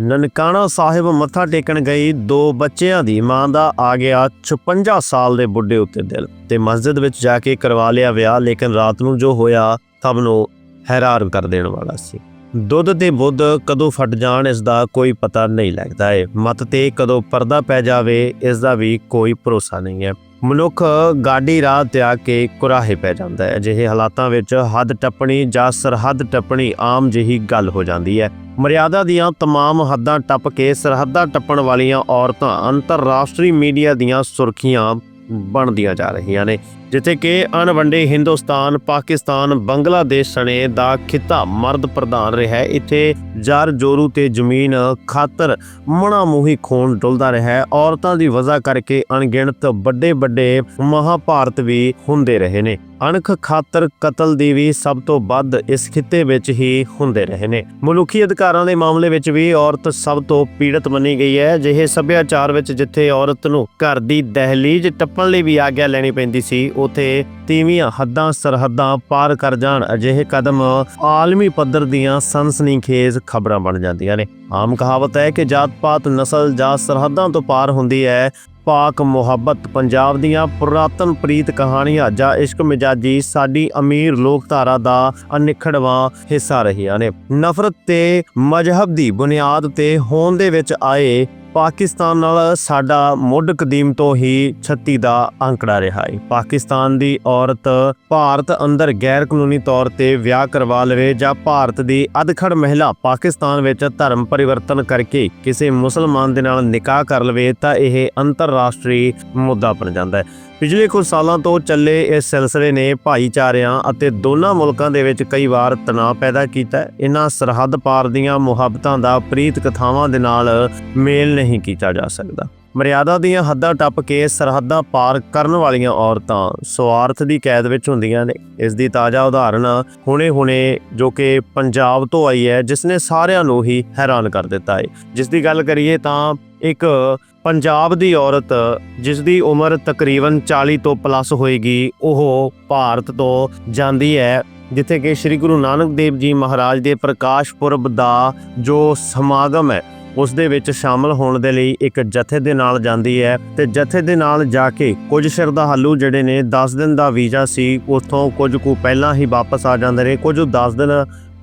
ਨਨਕਾਣਾ ਸਾਹਿਬ ਮੱਥਾ ਟੇਕਣ ਗਈ ਦੋ ਬੱਚਿਆਂ ਦੀ ਮਾਂ ਦਾ ਆ ਗਿਆ 56 ਸਾਲ ਦੇ ਬੁੱਢੇ ਉੱਤੇ ਦਿਲ ਤੇ ਮਸਜਿਦ ਵਿੱਚ ਜਾ ਕੇ ਕਰਵਾ ਲਿਆ ਵਿਆਹ, ਲੇਕਿਨ ਰਾਤ ਨੂੰ ਜੋ ਹੋਇਆ, ਸਭ ਨੂੰ ਹੈਰਾਨ ਕਰ ਦੇਣ ਵਾਲਾ ਸੀ। ਦੁੱਧ ਤੇ ਬੁੱਧ ਕਦੋਂ ਫਟ ਜਾਣ, ਇਸ ਦਾ ਕੋਈ ਪਤਾ ਨਹੀਂ ਲੱਗਦਾ ਏ। ਮਤ ਤੇ ਕਦੋਂ ਪਰਦਾ ਪੈ ਜਾਵੇ, ਇਸ ਦਾ ਵੀ ਕੋਈ ਭਰੋਸਾ ਨਹੀਂ ਹੈ। ਮਨੁੱਖ ਗਾਡੀ ਰਾਹ ਤੇ ਆ ਕੇ ਕੁਰਾਹੇ ਪੈ ਜਾਂਦਾ ਹੈ ਅਜਿਹੇ ਹਾਲਾਤਾਂ ਵਿੱਚ ਹੱਦ ਟੱਪਣੀ ਜਾਂ ਸਰਹੱਦ ਟੱਪਣੀ ਆਮ ਜਿਹੀ ਗੱਲ ਹੋ ਜਾਂਦੀ ਹੈ ਮਰਿਆਦਾ ਦੀਆਂ तमाम ਹੱਦਾਂ ਟੱਪ ਕੇ ਸਰਹੱਦਾਂ ਟੱਪਣ ਵਾਲੀਆਂ ਔਰਤਾਂ ਅੰਤਰਰਾਸ਼ਟਰੀ ਮੀਡੀਆ ਦੀਆਂ ਸੁਰਖੀਆਂ ਬਣਦੀਆਂ ਜਾ ਰਹੀਆਂ ਨੇ ਜਿੱਥੇ ਕਿ ਅਣਵੰਡੇ ਹਿੰਦੁਸਤਾਨ, ਪਾਕਿਸਤਾਨ, ਬੰਗਲਾਦੇਸ਼ ਸਣੇ ਦਾ ਖਿੱਤਾ ਮਰਦ ਪ੍ਰਧਾਨ ਰਿਹਾ ਇੱਥੇ ਜਰ, ਜੋਰੂ ਤੇ ਜ਼ਮੀਨ ਖਾਤਰ ਮਣਾ ਮੂਹੀ ਖੂਨ ਡੁੱਲਦਾ ਰਿਹਾ ਔਰਤਾਂ ਦੀ ਵਜ੍ਹਾ ਕਰਕੇ ਅਣਗਿਣਤ ਵੱਡੇ ਵੱਡੇ ਮਹਾਭਾਰਤ ਵੀ ਹੁੰਦੇ ਰਹੇ ਨੇ। ਅਣਖ ਖਾਤਰ ਕਤਲ ਦੀ ਵੀ ਸਭ ਤੋਂ ਵੱਧ ਇਸ ਖਿੱਤੇ ਵਿੱਚ ਹੀ ਹੁੰਦੇ ਰਹੇ ਨੇ। ਮਨੁੱਖੀ ਅਧਿਕਾਰਾਂ ਦੇ ਮਾਮਲੇ ਵਿੱਚ ਵੀ ਔਰਤ ਸਭ ਤੋਂ ਪੀੜਤ ਮੰਨੀ ਗਈ ਹੈ। ਜਿਹੇ ਸੱਭਿਆਚਾਰ ਵਿੱਚ ਜਿੱਥੇ ਔਰਤ ਨੂੰ ਘਰ ਦੀ ਦਹਲੀਜ਼ ਟੱਪਣ ਲਈ ਵੀ ਆਗਿਆ ਲੈਣੀ ਪੈਂਦੀ ਸੀ ਉਥੇ ਤੀਵੀਆਂ ਹੱਦਾਂ ਸਰਹੱਦਾਂ ਪਾਰ ਕਰ ਜਾਣ ਅਜਿਹੇ ਕਦਮ ਆਲਮੀ ਪੱਧਰ ਦੀਆਂ ਸਨਸਨੀਖੇਜ਼ ਖਬਰਾਂ ਬਣ ਜਾਂਦੀਆਂ ਨੇ। ਆਮ ਕਹਾਵਤ ਹੈ ਕਿ ਜਾਤ ਪਾਤ ਨਸਲ ਜਾਂ ਸਰਹੱਦਾਂ ਤੋਂ ਪਾਰ ਹੁੰਦੀ ਹੈ। ਪਾਕ ਮੁਹੱਬਤ ਪੰਜਾਬ ਦੀਆਂ ਪੁਰਾਤਨ ਪ੍ਰੀਤ ਕਹਾਣੀਆਂ ਜਾਂ ਇਸ਼ਕ ਮਿਜਾਜੀ ਸਾਡੀ ਅਮੀਰ ਲੋਕਧਾਰਾ ਦਾ ਅਨਿਖੜਵਾਂ ਹਿੱਸਾ ਰਹੀਆਂ ਨੇ। ਨਫ਼ਰਤ ਤੇ ਮਜ਼ਹਬ ਦੀ ਬੁਨਿਆਦ ਤੇ ਹੋਂਦ ਦੇ ਵਿੱਚ ਆਏ ਪਾਕਿਸਤਾਨ ਨਾਲ ਸਾਡਾ ਮੁੱਢ ਕਦੀਮ ਤੋਂ ਹੀ 36 ਦਾ ਅੰਕੜਾ ਰਿਹਾ ਹੈ ਪਾਕਿਸਤਾਨ ਦੀ ਔਰਤ ਭਾਰਤ ਅੰਦਰ ਗੈਰ ਕਾਨੂੰਨੀ ਤੌਰ ਤੇ ਵਿਆਹ ਕਰਵਾ ਲਵੇ ਜਾਂ ਭਾਰਤ ਦੀ ਅਧਖੜ ਮਹਿਲਾ ਪਾਕਿਸਤਾਨ ਵਿੱਚ ਧਰਮ ਪਰਿਵਰਤਨ ਕਰਕੇ ਕਿਸੇ ਮੁਸਲਮਾਨ ਦੇ ਨਾਲ ਨਿਕਾਹ ਕਰ ਲਵੇ ਤਾਂ ਇਹ ਅੰਤਰਰਾਸ਼ਟਰੀ ਮੁੱਦਾ ਬਣ ਜਾਂਦਾ ਹੈ ਪਿਛਲੇ ਕੁਝ ਸਾਲਾਂ ਤੋਂ ਚੱਲੇ ਇਸ ਸਿਲਸਿਲੇ ਨੇ ਭਾਈਚਾਰਿਆਂ ਅਤੇ ਦੋਨਾਂ ਮੁਲਕਾਂ ਦੇ ਵਿੱਚ ਕਈ ਵਾਰ ਤਣਾਅ ਪੈਦਾ ਕੀਤਾ। ਇਹਨਾਂ ਸਰਹੱਦ ਪਾਰ ਦੀਆਂ ਮੁਹੱਬਤਾਂ ਦਾ ਪ੍ਰੀਤ ਕਥਾਵਾਂ ਦੇ ਨਾਲ ਮੇਲ ਨਹੀਂ ਕੀਤਾ ਜਾ ਸਕਦਾ। ਮਰਿਆਦਾ ਦੀਆਂ ਹੱਦਾਂ ਟੱਪ ਕੇ ਸਰਹੱਦਾਂ ਪਾਰ ਕਰਨ ਵਾਲੀਆਂ ਔਰਤਾਂ ਸਵਾਰਥ ਦੀ ਕੈਦ ਵਿੱਚ ਹੁੰਦੀਆਂ ਨੇ। ਇਸ ਦੀ ਤਾਜ਼ਾ ਉਦਾਹਰਣ ਹੁਣੇ-ਹੁਣੇ ਜੋ ਕਿ ਪੰਜਾਬ ਤੋਂ ਆਈ ਹੈ, ਜਿਸ ਨੇ ਸਾਰਿਆਂ ਨੂੰ ਹੀ ਹੈਰਾਨ ਕਰ ਦਿੱਤਾ ਹੈ। ਜਿਸ ਦੀ ਗੱਲ ਕਰੀਏ ਤਾਂ ਇੱਕ ਪੰਜਾਬ ਦੀ ਔਰਤ ਜਿਸ ਦੀ ਉਮਰ ਤਕਰੀਬਨ 40 ਤੋਂ ਪਲੱਸ ਹੋਏਗੀ, ਉਹ ਭਾਰਤ ਤੋਂ ਜਾਂਦੀ ਹੈ, ਜਿੱਥੇ ਕਿ ਸ੍ਰੀ ਗੁਰੂ ਨਾਨਕ ਦੇਵ ਜੀ ਮਹਾਰਾਜ ਦੇ ਪ੍ਰਕਾਸ਼ ਪੁਰਬ ਦਾ ਜੋ ਸਮਾਗਮ ਹੈ, ਉਸ ਦੇ ਵਿੱਚ ਸ਼ਾਮਲ ਹੋਣ ਦੇ ਲਈ ਇੱਕ ਜਥੇ ਦੇ ਨਾਲ ਜਾਂਦੀ ਹੈ ਤੇ ਜਥੇ ਦੇ ਨਾਲ ਜਾ ਕੇ ਕੁਝ ਸ਼ਰਧਾਲੂ ਜਿਹੜੇ ਨੇ 10 ਦਿਨ ਦਾ ਵੀਜ਼ਾ ਸੀ, ਉੱਥੋਂ ਕੁਝ ਕੁ ਪਹਿਲਾਂ ਹੀ ਵਾਪਸ ਆ ਜਾਂਦੇ ਨੇ, ਕੁਝ 10 ਦਿਨ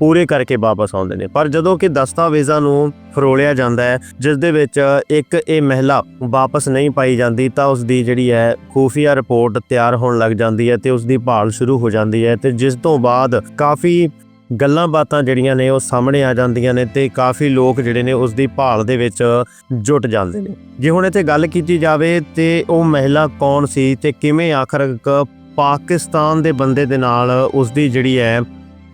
ਪੂਰੇ ਕਰਕੇ ਵਾਪਸ ਆਉਂਦੇ ਨੇ। ਪਰ ਜਦੋਂ ਕਿ ਦਸਤਾਵੇਜ਼ਾਂ ਨੂੰ ਫਰੋਲਿਆ ਜਾਂਦਾ ਹੈ, ਜਿਸ ਦੇ ਵਿੱਚ ਇੱਕ ਇਹ ਮਹਿਲਾ ਵਾਪਸ ਨਹੀਂ ਪਾਈ ਜਾਂਦੀ, ਤਾਂ ਉਸ ਦੀ ਜਿਹੜੀ ਹੈ ਖੂਫੀਆ ਰਿਪੋਰਟ ਤਿਆਰ ਹੋਣ ਲੱਗ ਜਾਂਦੀ ਹੈ ਤੇ ਉਸ ਦੀ ਭਾਲ ਸ਼ੁਰੂ ਹੋ ਜਾਂਦੀ ਹੈ ਤੇ ਜਿਸ ਤੋਂ ਬਾਅਦ ਕਾਫੀ ਗੱਲਾਂ ਬਾਤਾਂ ਜਿਹੜੀਆਂ ਨੇ ਉਹ ਸਾਹਮਣੇ ਆ ਜਾਂਦੀਆਂ ਨੇ ਤੇ ਕਾਫੀ ਲੋਕ ਜਿਹੜੇ ਨੇ ਉਸ ਦੀ ਭਾਲ ਦੇ ਵਿੱਚ ਜੁਟ ਜਾਂਦੇ ਨੇ। ਜੇ ਹੁਣ ਇੱਥੇ ਗੱਲ ਕੀਤੀ ਜਾਵੇ ਤੇ ਉਹ ਮਹਿਲਾ ਕੌਣ ਸੀ ਤੇ ਕਿਵੇਂ ਆਖਰ ਪਾਕਿਸਤਾਨ ਦੇ ਬੰਦੇ ਦੇ ਨਾਲ ਉਸ ਦੀ ਜਿਹੜੀ ਹੈ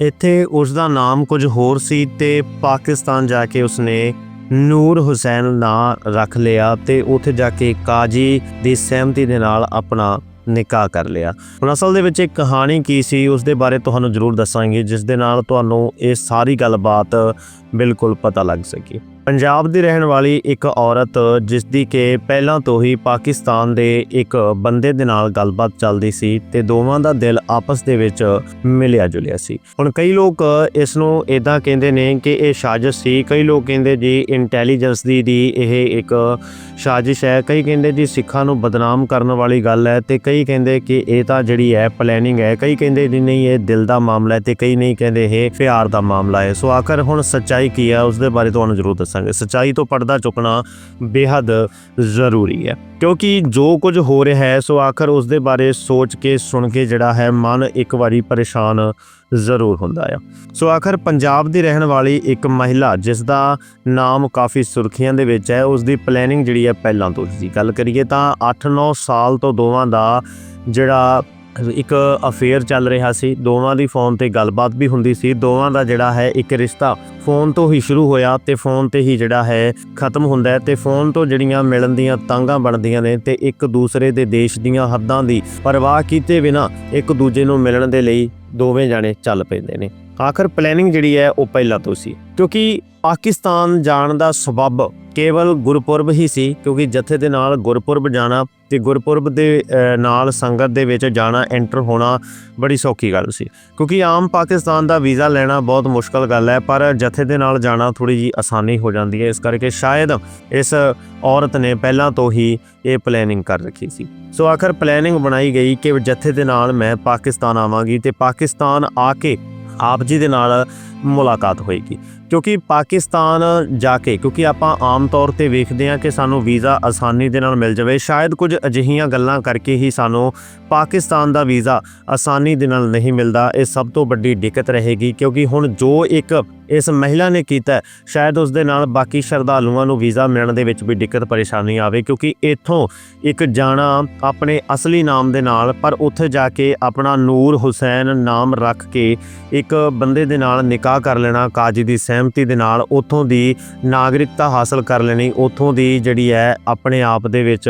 ਇੱਥੇ ਉਸ ਦਾ ਨਾਮ ਕੁਝ ਹੋਰ ਸੀ ਤੇ ਪਾਕਿਸਤਾਨ ਜਾ ਕੇ ਉਸਨੇ ਨੂਰ ਹੁਸੈਨ ਨਾਂ ਰੱਖ ਲਿਆ ਤੇ ਉੱਥੇ ਜਾ ਕੇ ਕਾਜੀ ਦੀ ਸਹਿਮਤੀ ਦੇ ਨਾਲ ਆਪਣਾ ਨਿਕਾਹ ਕਰ ਲਿਆ। ਹੁਣ ਅਸਲ ਦੇ ਵਿੱਚ ਇਹ ਕਹਾਣੀ ਕੀ ਸੀ ਉਸ ਦੇ ਬਾਰੇ ਤੁਹਾਨੂੰ ਜ਼ਰੂਰ ਦੱਸਾਂਗੇ, ਜਿਸ ਦੇ ਨਾਲ ਤੁਹਾਨੂੰ ਇਹ ਸਾਰੀ ਗੱਲਬਾਤ ਬਿਲਕੁਲ ਪਤਾ ਲੱਗ ਸਕੇ। ਪੰਜਾਬ ਦੀ ਰਹਿਣ ਵਾਲੀ ਇੱਕ ਔਰਤ ਜਿਸ ਦੀ ਕਿ ਪਹਿਲਾਂ ਤੋਂ ਹੀ ਪਾਕਿਸਤਾਨ ਦੇ ਇੱਕ ਬੰਦੇ ਦੇ ਨਾਲ ਗੱਲਬਾਤ ਚੱਲਦੀ ਸੀ ਤੇ ਦੋਵਾਂ ਦਾ ਦਿਲ ਆਪਸ ਦੇ ਵਿੱਚ ਮਿਲਿਆ ਜੁਲਿਆ ਸੀ। ਹੁਣ ਕਈ ਲੋਕ ਇਸ ਨੂੰ ਇਦਾਂ ਕਹਿੰਦੇ ਨੇ ਕਿ ਇਹ ਸਾਜ਼ਿਸ਼ ਸੀ। ਕਈ ਲੋਕ ਕਹਿੰਦੇ ਜੀ ਇੰਟੈਲੀਜੈਂਸ ਦੀ ਦੀ ਇਹ ਇੱਕ ਸਾਜ਼ਿਸ਼ ਹੈ। ਕਈ ਕਹਿੰਦੇ ਜੀ ਸਿੱਖਾਂ ਨੂੰ ਬਦਨਾਮ ਕਰਨ ਵਾਲੀ ਗੱਲ ਹੈ ਤੇ ਕਈ ਕਹਿੰਦੇ ਕਿ ਇਹ ਤਾਂ ਜਿਹੜੀ ਹੈ ਪਲੈਨਿੰਗ ਹੈ। ਕਈ ਕਹਿੰਦੇ ਜੀ ਨਹੀਂ, ਇਹ ਦਿਲ ਦਾ ਮਾਮਲਾ ਹੈ ਤੇ ਕਈ ਨਹੀਂ ਕਹਿੰਦੇ ਇਹ ਪਿਆਰ ਦਾ ਮਾਮਲਾ ਹੈ। ਸੋ ਆਖਰ ਹੁਣ ਸੱਚਾਈ ਕੀ ਹੈ ਉਸ ਦੇ ਬਾਰੇ ਤੁਹਾਨੂੰ ਜ਼ਰੂਰ ਦੱਸਾਂਗੇ। ਸੱਚਾਈ ਤੋਂ ਪਰਦਾ ਚੁੱਕਣਾ ਬੇहद ਜ਼ਰੂਰੀ ਹੈ। ਕਿਉਂਕਿ ਜੋ ਕੁਝ ਹੋ ਰਿਹਾ ਹੈ, ਸੋ ਆਖਰ ਉਸ ਦੇ ਬਾਰੇ ਸੋਚ ਕੇ, ਸੁਣ ਕੇ ਜਿਹੜਾ ਹੈ, ਮਨ ਇੱਕ ਵਾਰੀ ਪਰੇਸ਼ਾਨ ਜ਼ਰੂਰ ਹੁੰਦਾ ਆ। ਸੋ ਆਖਰ ਪੰਜਾਬ ਦੀ ਰਹਿਣ ਵਾਲੀ ਇੱਕ ਮਹਿਲਾ, ਜਿਸ ਦਾ ਨਾਮ ਕਾਫੀ ਸੁਰਖੀਆਂ ਦੇ ਵਿੱਚ ਹੈ ਉਸ ਦੀ ਪਲੈਨਿੰਗ ਜਿਹੜੀ ਹੈ ਪਹਿਲਾਂ ਤੋਂ ਸੀ। ਗੱਲ ਕਰੀਏ ਤਾਂ 8-9 ਸਾਲ ਤੋਂ ਦੋਵਾਂ ਦਾ ਜਿਹੜਾ ਇੱਕ ਅਫੇਅਰ ਚੱਲ ਰਿਹਾ ਸੀ। ਦੋਵਾਂ ਦੀ ਫੋਨ ਤੇ ਗੱਲਬਾਤ ਵੀ ਹੁੰਦੀ ਸੀ। ਦੋਵਾਂ ਦਾ ਜਿਹੜਾ ਹੈ ਇੱਕ ਰਿਸ਼ਤਾ ਫੋਨ ਤੋਂ ਹੀ ਸ਼ੁਰੂ ਹੋਇਆ ਤੇ ਫੋਨ ਤੇ ਹੀ ਜਿਹੜਾ ਹੈ ਖਤਮ ਹੁੰਦਾ ਹੈ ਤੇ ਫੋਨ ਤੋਂ ਜਿਹੜੀਆਂ ਮਿਲਣ ਦੀਆਂ ਤਾਂਗਾਂ ਬਣਦੀਆਂ ਨੇ ਤੇ ਇੱਕ ਦੂਸਰੇ ਦੇ ਦੇਸ਼ ਦੀਆਂ ਹੱਦਾਂ ਦੀ ਪਰਵਾਹ ਕੀਤੇ ਬਿਨਾ ਇੱਕ ਦੂਜੇ ਨੂੰ ਮਿਲਣ ਦੇ ਲਈ ਦੋਵੇਂ ਜਾਣੇ ਚੱਲ ਪੈਂਦੇ ਨੇ। ਆਖਰ ਪਲੈਨਿੰਗ ਜਿਹੜੀ ਹੈ ਉਹ ਪਹਿਲਾਂ ਤੋਂ ਸੀ। ਕਿਉਂਕਿ ਪਾਕਿਸਤਾਨ ਜਾਣ ਦਾ ਸਬਬ ਕੇਵਲ ਗੁਰਪੁਰਬ ਹੀ ਸੀ, ਕਿਉਂਕਿ ਜਥੇ ਦੇ ਨਾਲ ਗੁਰਪੁਰਬ ਜਾਣਾ ਤੇ ਗੁਰਪੁਰਬ ਦੇ ਨਾਲ ਸੰਗਤ ਦੇ ਵਿੱਚ ਜਾਣਾ ਐਂਟਰ ਹੋਣਾ ਬੜੀ ਸੌਖੀ ਗੱਲ ਸੀ। ਕਿਉਂਕਿ ਆਮ ਪਾਕਿਸਤਾਨ ਦਾ ਵੀਜ਼ਾ ਲੈਣਾ ਬਹੁਤ ਮੁਸ਼ਕਲ ਗੱਲ ਹੈ, ਪਰ ਜਥੇ ਦੇ ਨਾਲ ਜਾਣਾ ਥੋੜੀ ਜੀ ਆਸਾਨੀ ਹੋ ਜਾਂਦੀ ਹੈ। ਇਸ ਕਰਕੇ ਸ਼ਾਇਦ ਇਸ ਔਰਤ ਨੇ ਪਹਿਲਾਂ ਤੋਂ ਹੀ ਇਹ ਪਲੈਨਿੰਗ ਕਰ ਰੱਖੀ ਸੀ। ਸੋ ਆਖਰ ਪਲੈਨਿੰਗ ਬਣਾਈ ਗਈ ਕਿ ਜਥੇ ਦੇ ਨਾਲ ਮੈਂ ਪਾਕਿਸਤਾਨ ਆਵਾਂਗੀ ਤੇ ਪਾਕਿਸਤਾਨ ਆ ਕੇ ਆਪ ਜੀ ਦੇ ਨਾਲ ਮੁਲਾਕਾਤ ਹੋਏਗੀ। ਕਿਉਂਕਿ ਪਾਕਿਸਤਾਨ ਜਾ ਕੇ, ਕਿਉਂਕਿ ਆਪਾਂ ਆਮ ਤੌਰ ਤੇ ਵੇਖਦੇ ਹਾਂ ਕਿ ਸਾਨੂੰ ਵੀਜ਼ਾ ਆਸਾਨੀ ਦੇ ਨਾਲ ਮਿਲ ਜਾਵੇ। ਸ਼ਾਇਦ ਕੁਝ ਅਜਿਹੀਆਂ ਗੱਲਾਂ ਕਰਕੇ ਹੀ ਸਾਨੂੰ ਪਾਕਿਸਤਾਨ ਦਾ ਵੀਜ਼ਾ ਆਸਾਨੀ ਦੇ ਨਾਲ ਨਹੀਂ ਮਿਲਦਾ। ਇਹ ਸਭ ਤੋਂ ਵੱਡੀ ਦਿੱਕਤ ਰਹੇਗੀ, ਕਿਉਂਕਿ ਹੁਣ ਜੋ ਇੱਕ ਇਸ ਮਹਿਲਾ ਨੇ ਕੀਤਾ, ਸ਼ਾਇਦ ਉਸ ਦੇ ਨਾਲ ਬਾਕੀ ਸ਼ਰਧਾਲੂਆਂ ਨੂੰ ਵੀਜ਼ਾ ਮਿਲਣ ਦੇ ਵਿੱਚ ਵੀ ਦਿੱਕਤ ਪਰੇਸ਼ਾਨੀ ਆਵੇ, ਕਿਉਂਕਿ ਇੱਥੋਂ ਇੱਕ ਜਾਣਾ ਆਪਣੇ ਅਸਲੀ ਨਾਮ ਦੇ ਨਾਲ, ਪਰ ਉੱਥੇ ਜਾ ਕੇ ਆਪਣਾ ਨੂਰ ਹੁਸੈਨ ਨਾਮ ਰੱਖ ਕੇ ਇੱਕ ਬੰਦੇ ਦੇ ਨਾਲ ਨਿਕਾਹ ਕਰ ਲੈਣਾ, ਕਾਜੀ ਦੀ ਸਹਿਮਤੀ ਦੇ ਨਾਲ ਉੱਥੋਂ ਦੀ ਨਾਗਰਿਕਤਾ ਹਾਸਲ ਕਰ ਲੈਣੀ, ਉੱਥੋਂ ਦੀ ਜਿਹੜੀ ਹੈ ਆਪਣੇ ਆਪ ਦੇ ਵਿੱਚ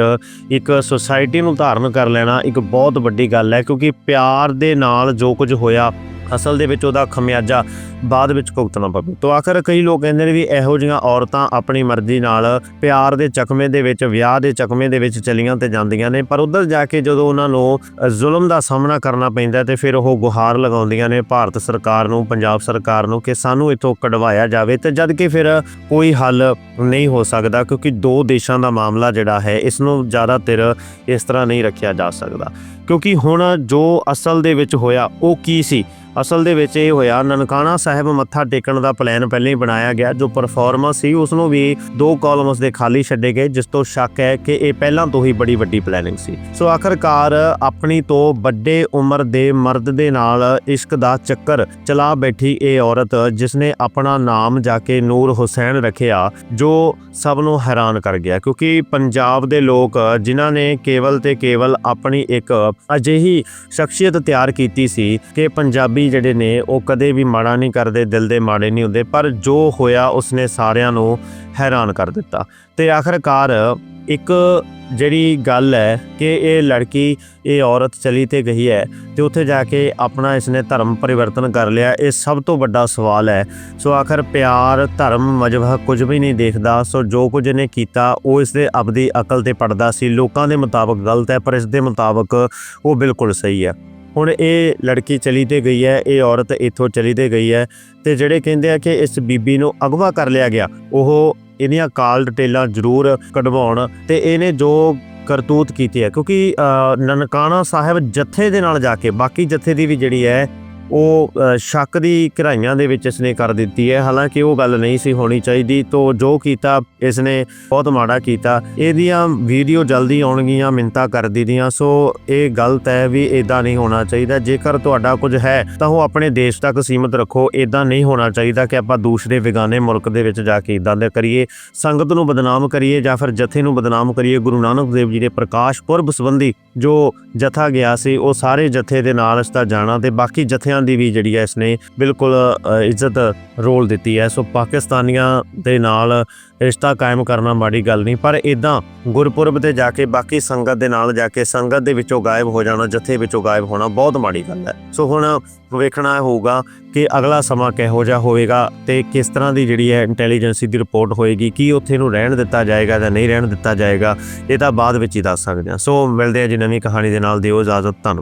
ਇੱਕ ਸੁਸਾਇਟੀ ਨੂੰ ਧਾਰਨ ਕਰ ਲੈਣਾ ਇੱਕ ਬਹੁਤ ਵੱਡੀ ਗੱਲ ਹੈ ਕਿਉਂਕਿ ਪਿਆਰ ਦੇ ਨਾਲ ਜੋ ਕੁਝ ਹੋਇਆ ਅਸਲ ਦੇ ਵਿੱਚ ਉਹਦਾ ਖਮਿਆਜਾ ਬਾਅਦ ਵਿੱਚ ਭੁਗਤਣਾ ਪਵੇ। ਤੋਂ ਆਖਰ ਕਈ ਲੋਕ ਕਹਿੰਦੇ ਨੇ ਵੀ ਇਹੋ ਜਿਹੀਆਂ ਔਰਤਾਂ ਆਪਣੀ ਮਰਜ਼ੀ ਨਾਲ ਪਿਆਰ ਦੇ ਚਕਮੇ ਦੇ ਵਿੱਚ, ਵਿਆਹ ਦੇ ਚਕਮੇ ਦੇ ਵਿੱਚ ਚਲੀਆਂ ਤੇ ਜਾਂਦੀਆਂ ਨੇ, ਪਰ ਉੱਧਰ ਜਾ ਕੇ ਜਦੋਂ ਉਹਨਾਂ ਨੂੰ ਜ਼ੁਲਮ ਦਾ ਸਾਹਮਣਾ ਕਰਨਾ ਪੈਂਦਾ ਤੇ ਫਿਰ ਉਹ ਗੁਹਾਰ ਲਗਾਉਂਦੀਆਂ ਨੇ, ਭਾਰਤ ਸਰਕਾਰ ਨੂੰ, ਪੰਜਾਬ ਸਰਕਾਰ ਨੂੰ ਕਿ ਸਾਨੂੰ ਇੱਥੋਂ ਕਢਵਾਇਆ ਜਾਵੇ ਤੇ ਜਦ ਕਿ ਫਿਰ ਕੋਈ ਹੱਲ ਨਹੀਂ ਹੋ ਸਕਦਾ ਕਿਉਂਕਿ ਦੋ ਦੇਸ਼ਾਂ ਦਾ ਮਾਮਲਾ ਜਿਹੜਾ ਹੈ ਇਸ ਨੂੰ ਜ਼ਿਆਦਾਤਰ ਇਸ ਤਰ੍ਹਾਂ ਨਹੀਂ ਰੱਖਿਆ ਜਾ ਸਕਦਾ। ਕਿਉਂਕਿ ਹੁਣ ਜੋ ਅਸਲ ਦੇ ਵਿੱਚ ਹੋਇਆ ਉਹ ਕੀ ਸੀ? ਅਸਲ ਦੇ ਵਿੱਚ ਇਹ ਹੋਇਆ, ਨਨਕਾਣਾ ਸਾਹਿਬ ਮੱਥਾ ਟੇਕਣ ਦਾ ਪਲਾਨ ਪਹਿਲਾਂ ਹੀ ਬਣਾਇਆ ਗਿਆ, ਜੋ ਪਰਫਾਰਮੈਂਸ ਸੀ ਉਸ ਨੂੰ ਵੀ ਦੋ ਕਾਲਮਸ ਦੇ ਖਾਲੀ ਛੱਡੇ ਗਏ, ਜਿਸ ਤੋਂ ਸ਼ੱਕ ਹੈ ਕਿ ਇਹ ਪਹਿਲਾਂ ਤੋਂ ਹੀ ਬੜੀ ਵੱਡੀ ਪਲੈਨਿੰਗ ਸੀ। ਸੋ ਆਖਰਕਾਰ ਆਪਣੀ ਤੋਂ ਵੱਡੇ ਉਮਰ ਦੇ ਮਰਦ ਦੇ ਨਾਲ ਇਸ਼ਕ ਦਾ ਚੱਕਰ ਚਲਾ ਬੈਠੀ ਇਹ ਔਰਤ ਜਿਸ ਨੇ ਆਪਣਾ ਨਾਮ ਜਾ ਕੇ ਨੂਰ ਹੁਸੈਨ ਰੱਖਿਆ, ਜੋ ਸਭ ਨੂੰ ਹੈਰਾਨ ਕਰ ਗਿਆ। ਕਿਉਂਕਿ ਪੰਜਾਬ ਦੇ ਲੋਕ, ਜਿਨ੍ਹਾਂ ਨੇ ਕੇਵਲ ਤੇ ਕੇਵਲ ਆਪਣੀ ਇੱਕ ਅਜਿਹੀ ਸ਼ਖਸੀਅਤ ਤਿਆਰ ਕੀਤੀ ਸੀ ਕਿ ਪੰਜਾਬੀ ਜਿਹੜੇ ਨੇ, ਉਹ ਕਦੇ ਵੀ ਮਾੜਾ ਨਹੀਂ ਕਰਦੇ, ਦਿਲ ਦੇ ਮਾੜੇ ਨਹੀਂ ਹੁੰਦੇ, ਪਰ ਜੋ ਹੋਇਆ ਉਸਨੇ ਸਾਰਿਆਂ ਨੂੰ ਹੈਰਾਨ ਕਰ ਦਿੱਤਾ। ਤੇ ਆਖਰਕਾਰ ਇੱਕ ਜਿਹੜੀ ਗੱਲ ਹੈ ਕਿ ਇਹ ਲੜਕੀ, ਇਹ ਔਰਤ ਚਲੀ ਤੇ ਗਈ ਹੈ ਤੇ ਉੱਥੇ ਜਾ ਕੇ ਆਪਣਾ ਇਸਨੇ ਧਰਮ ਪਰਿਵਰਤਨ ਕਰ ਲਿਆ, ਇਹ ਸਭ ਤੋਂ ਵੱਡਾ ਸਵਾਲ ਹੈ। ਸੋ ਆਖਰ ਪਿਆਰ, ਧਰਮ ਮਜਬਾ ਕੁਝ ਵੀ ਨਹੀਂ ਦੇਖਦਾ, ਸੋ ਜੋ ਕੁਝ ਇਹਨੇ ਕੀਤਾ, ਉਹ ਇਸਦੇ ਆਪਦੀ ਅਕਲ ਤੇ ਪੜਦਾ ਸੀ। ਲੋਕਾਂ ਦੇ ਮੁਤਾਬਕ ਗਲਤ ਹੈ, ਪਰ ਇਸ ਦੇ ਮੁਤਾਬਕ ਉਹ ਬਿਲਕੁਲ ਸਹੀ ਹੈ। ਹੁਣ ਇਹ ਲੜਕੀ ਚਲੀ ਤੇ ਗਈ ਹੈ, ਇਹ ਔਰਤ ਇੱਥੋਂ ਚਲੀ ਤੇ ਗਈ ਹੈ ਤੇ ਜਿਹੜੇ ਕਹਿੰਦੇ ਆ ਕਿ ਇਸ ਬੀਬੀ ਨੂੰ ਅਗਵਾ ਕਰ ਲਿਆ ਗਿਆ, ਉਹ ਇਹਦੀਆਂ ਕਾਲ ਡਿਟੇਲਾਂ ਜ਼ਰੂਰ ਕਢਵਾਉਣ ਤੇ ਇਹਨੇ ਜੋ ਕਰਤੂਤ ਕੀਤੀ ਹੈ, ਕਿਉਂਕਿ ਨਨਕਾਣਾ ਸਾਹਿਬ ਜੱਥੇ ਦੇ ਨਾਲ ਜਾ ਕੇ, ਬਾਕੀ ਜੱਥੇ ਦੀ ਵੀ ਜਿਹੜੀ ਹੈ ਉਹ ਸ਼ੱਕ ਦੀ ਘਰਾਈਆਂ ਦੇ ਵਿੱਚ ਇਸਨੇ ਕਰ ਦਿੱਤੀ ਹੈ। ਹਾਲਾਂਕਿ ਉਹ ਗੱਲ ਨਹੀਂ ਸੀ ਹੋਣੀ ਚਾਹੀਦੀ, ਤੋਂ ਜੋ ਕੀਤਾ ਇਸਨੇ ਬਹੁਤ ਮਾੜਾ ਕੀਤਾ। ਇਹਦੀਆਂ ਵੀਡੀਓ ਜਲਦੀ ਆਉਣਗੀਆਂ ਮਿੰਤਾ ਕਰਦੀ ਦੀਆਂ, ਸੋ ਇਹ ਗਲਤ ਹੈ ਵੀ ਇਦਾਂ ਨਹੀਂ ਹੋਣਾ ਚਾਹੀਦਾ। ਜੇਕਰ ਤੁਹਾਡਾ ਕੁਝ ਹੈ, ਤਾਂ ਉਹ ਆਪਣੇ ਦੇਸ਼ ਤੱਕ ਸੀਮਿਤ ਰੱਖੋ। ਇਦਾਂ ਨਹੀਂ ਹੋਣਾ ਚਾਹੀਦਾ ਕਿ ਆਪਾਂ ਦੂਸਰੇ ਵਿਗਾਨੇ ਮੁਲਕ ਦੇ ਵਿੱਚ ਜਾ ਕੇ ਇਦਾਂ ਦੇ ਕਰੀਏ। ਸੰਗਤ ਨੂੰ ਬਦਨਾਮ ਕਰੀਏ ਜਾਂ ਫਿਰ ਜਥੇ ਨੂੰ ਬਦਨਾਮ ਕਰੀਏ। ਗੁਰੂ ਨਾਨਕ ਦੇਵ ਜੀ ਦੇ ਪ੍ਰਕਾਸ਼ ਪੁਰਬ ਸੰਬੰਧੀ ਜੋ ਜਥਾ ਗਿਆ ਸੀ, ਉਹ ਸਾਰੇ ਜਥੇ ਦੇ ਨਾਲ ਇਸ ਦਾ ਜਾਣਾ ਤੇ ਬਾਕੀ ਜਥਿਆਂ ਦੀ ਵੀ ਜਿਹੜੀ ਹੈ ਇਸਨੇ ਬਿਲਕੁਲ ਇੱਜ਼ਤ ਰੋਲ ਦਿੱਤੀ ਹੈ। ਸੋ ਪਾਕਿਸਤਾਨੀਆਂ ਦੇ ਨਾਲ ਰਿਸ਼ਤਾ ਕਾਇਮ ਕਰਨਾ ਮਾੜੀ ਗੱਲ ਨਹੀਂ, ਪਰ ਇਦਾਂ ਗੁਰਪੁਰਬ ਤੇ ਜਾ ਕੇ ਬਾਕੀ ਸੰਗਤ ਦੇ ਨਾਲ ਜਾ ਕੇ ਸੰਗਤ ਦੇ ਵਿੱਚੋਂ ਗਾਇਬ ਹੋ ਜਾਣਾ, ਜਥੇ ਵਿੱਚੋਂ ਗਾਇਬ ਹੋਣਾ ਬਹੁਤ ਮਾੜੀ ਗੱਲ ਹੈ। ਸੋ ਹੁਣ ਵੇਖਣਾ ਹੋਊਗਾ ਕਿ ਅਗਲਾ ਸਮਾਂ ਕਿਹੋ ਜਿਹਾ ਹੋਵੇਗਾ ਤੇ ਕਿਸ ਤਰ੍ਹਾਂ ਦੀ ਜਿਹੜੀ ਹੈ ਇੰਟੈਲੀਜੈਂਸੀ ਦੀ ਰਿਪੋਰਟ ਹੋਏਗੀ, ਕੀ ਉੱਥੇ ਨੂੰ ਰਹਿਣ ਦਿੱਤਾ ਜਾਏਗਾ ਜਾਂ ਨਹੀਂ ਰਹਿਣ ਦਿੱਤਾ ਜਾਏਗਾ, ਇਹ ਤਾਂ ਬਾਅਦ ਵਿੱਚ ਹੀ ਦੱਸ ਸਕਦੇ ਹਾਂ। ਸੋ ਮਿਲਦੇ ਹਾਂ ਜੀ ਨਵੀਂ ਕਹਾਣੀ ਦੇ ਨਾਲ, ਦਿਓ ਇਜਾਜ਼ਤ, ਧੰਨਵਾਦ।